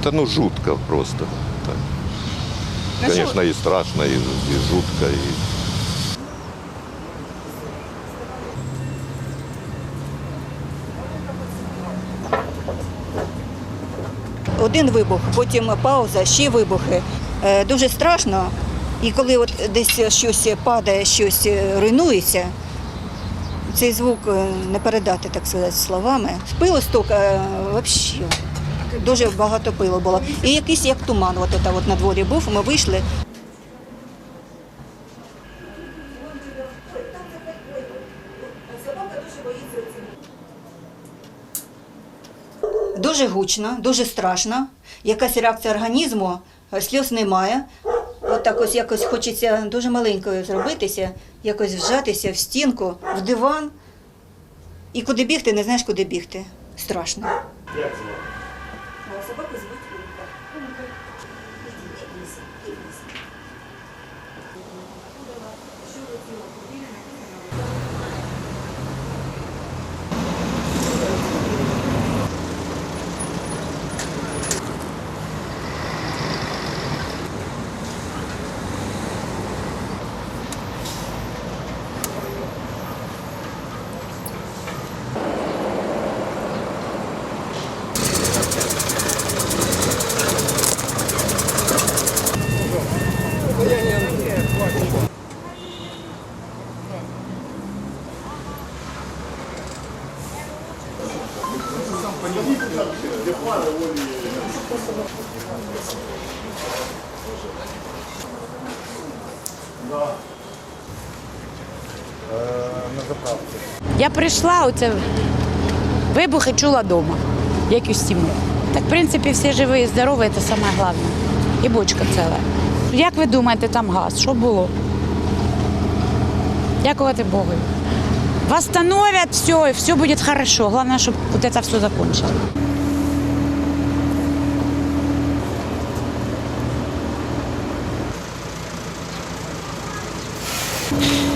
Это ну жутко просто. Так. Конечно, и страшно, и, и жутко. И... Один вибух, потім пауза, ще вибухи. Е, Дуже страшно. І коли от десь щось падає, щось руйнується, цей звук е, не передати, так сказати, словами. Пилосток е, взагалі. Дуже багато пилу було. І якийсь як туман, от, от, от на дворі був, ми вийшли. Дуже гучно, дуже страшно. Якась реакція організму, сльоз немає. От так ось якось хочеться дуже маленькою зробитися, якось вжатися в стінку, в диван. І куди бігти, не знаєш, куди бігти. Страшно собаку звуть Умка. Умка. Іди, іди, іди. Я прийшла, оце вибухи чула вдома, як і у стіну. Так, в принципі, всі живі і здорові, це саме головне. І бочка ціла. Як ви думаєте, там газ? Що було? Дякувати Богу восстановят все, и все будет хорошо. Главное, чтобы вот это все закончилось. you